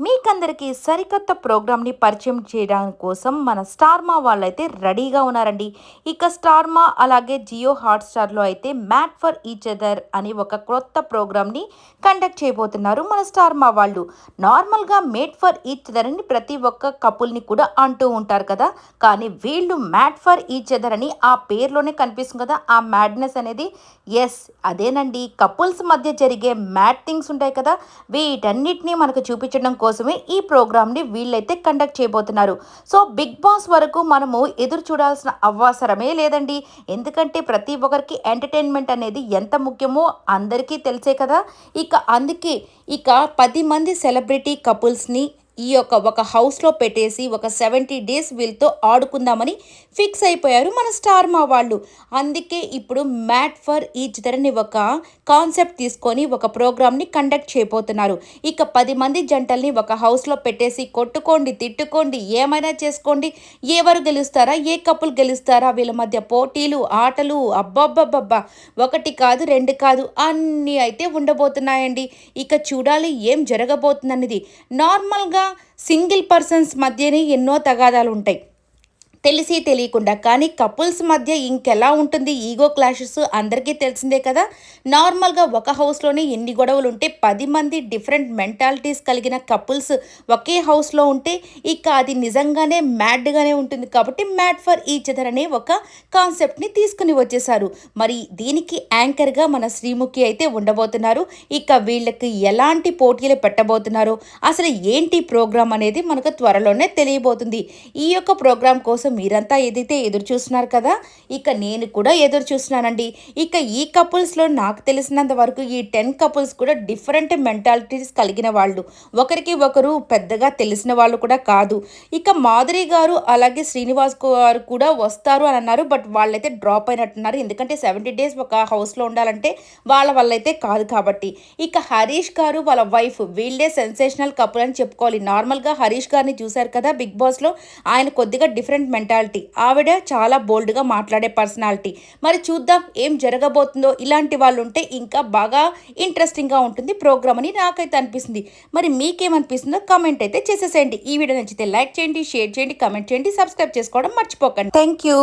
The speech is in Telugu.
మీకందరికీ సరికొత్త ప్రోగ్రామ్ని పరిచయం చేయడం కోసం మన స్టార్మా వాళ్ళైతే రెడీగా ఉన్నారండి. ఇక స్టార్మా అలాగే జియో హాట్స్టార్లో అయితే మ్యాట్ ఫర్ ఈచ్ అదర్ అని ఒక కొత్త ప్రోగ్రామ్ని కండక్ట్ చేయబోతున్నారు మన స్టార్మా వాళ్ళు. నార్మల్గా మేట్ ఫర్ ఈచ్ అదర్ అని ప్రతి ఒక్క కపుల్ని కూడా అంటూ ఉంటారు కదా. కానీ వీళ్ళు మ్యాట్ ఫర్ ఈచ్ అదర్ అని ఆ పేరులోనే కనిపిస్తుంది కదా. ఆ మ్యాడ్నెస్ అనేది ఎస్ అదేనండి. కపుల్స్ మధ్య జరిగే మ్యాడ్ థింగ్స్ ఉంటాయి కదా. వీటన్నిటిని మనకు చూపించడం కోసమే ఈ ప్రోగ్రామ్ని వీళ్ళైతే కండక్ట్ చేయబోతున్నారు. సో బిగ్ బాస్ వరకు మనము ఎదురు చూడాల్సిన అవసరమే లేదండి. ఎందుకంటే ప్రతి ఒక్కరికి ఎంటర్టైన్మెంట్ అనేది ఎంత ముఖ్యమో అందరికీ తెలిసే కదా. ఇక అందుకే ఇక పది మంది సెలబ్రిటీ కపుల్స్ని ఈ యొక్క ఒక హౌస్లో పెట్టేసి ఒక సెవెంటీ డేస్ వీళ్ళతో ఆడుకుందామని ఫిక్స్ అయిపోయారు మన స్టార్ మా వాళ్ళు. అందుకే ఇప్పుడు మ్యాట్ ఫర్ ఈచ్ ధరని ఒక కాన్సెప్ట్ తీసుకొని ఒక ప్రోగ్రామ్ని కండక్ట్ చేయబోతున్నారు. ఇక పది మంది జంటల్ని ఒక హౌస్లో పెట్టేసి కొట్టుకోండి తిట్టుకోండి ఏమైనా చేసుకోండి ఎవరు గెలుస్తారా ఏ కప్పులు గెలుస్తారా వీళ్ళ మధ్య పోటీలు ఆటలు అబ్బబ్బబ్బబ్బా. ఒకటి కాదు రెండు కాదు అన్నీ అయితే ఉండబోతున్నాయండి. ఇక చూడాలి ఏం జరగబోతుందనేది నార్మల్గా సింగిల్ పర్సన్స్ మధ్యనే ఎన్నో తగాదాలు ఉంటాయి తెలిసి తెలియకుండా కానీ కపుల్స్ మధ్య ఇంకెలా ఉంటుంది ఈగో క్లాషెస్ అందరికీ తెలిసిందే కదా. నార్మల్గా ఒక హౌస్లోనే ఎన్ని గొడవలు ఉంటే పది మంది డిఫరెంట్ మెంటాలిటీస్ కలిగిన కపుల్స్ ఒకే హౌస్లో ఉంటే ఇక అది నిజంగానే మ్యాడ్గానే ఉంటుంది. కాబట్టి మ్యాడ్ ఫర్ ఈచ్ అదర్ అనే ఒక కాన్సెప్ట్ని తీసుకుని వచ్చేశారు. మరి దీనికి యాంకర్గా మన శ్రీముఖి అయితే ఉండబోతున్నారు. ఇక వీళ్ళకి ఎలాంటి పోటీలు పెట్టబోతున్నారు? అసలు ఏంటి ప్రోగ్రామ్ అనేది మనకు త్వరలోనే తెలియబోతుంది. ఈ యొక్క ప్రోగ్రామ్ కోసం మీరంతా ఏదైతే ఎదురు చూస్తున్నారు కదా ఇక నేను కూడా ఎదురు చూస్తున్నానండి. ఇక ఈ కపుల్స్లో నాకు తెలిసినంత వరకు ఈ టెన్ కపుల్స్ కూడా డిఫరెంట్ మెంటాలిటీస్ కలిగిన వాళ్ళు. ఒకరికి ఒకరు పెద్దగా తెలిసిన వాళ్ళు కూడా కాదు. ఇక మాధురి గారు అలాగే శ్రీనివాస్ గారు కూడా వస్తారు అని అన్నారు బట్ వాళ్ళైతే డ్రాప్ అయినట్టున్నారు. ఎందుకంటే సెవెంటీ డేస్ ఒక హౌస్లో ఉండాలంటే వాళ్ళ వల్ల అయితే కాదు కాబట్టి. ఇక హరీష్ గారు వాళ్ళ వైఫ్ వీళ్ళే సెన్సేషనల్ కపుల్ అని చెప్పుకోవాలి. నార్మల్గా హరీష్ గారిని చూశారు కదా బిగ్ బాస్లో ఆయన కొద్దిగా డిఫరెంట్ మెంటాలిటీ ఆవిడ చాలా బోల్డ్గా మాట్లాడే పర్సనాలిటీ మరి చూద్దాం ఏం జరగబోతుందో. ఇలాంటి వాళ్ళు ఉంటే ఇంకా బాగా ఇంట్రెస్టింగ్గా ఉంటుంది ప్రోగ్రామ్ అని నాకైతే అనిపిస్తుంది. మరి మీకేమనిపిస్తుందో కమెంట్ అయితే చేసేసేయండి. ఈ వీడియో నచ్చితే లైక్ చేయండి షేర్ చేయండి కామెంట్ చేయండి సబ్స్క్రైబ్ చేసుకోవడం మర్చిపోకండి. Thank you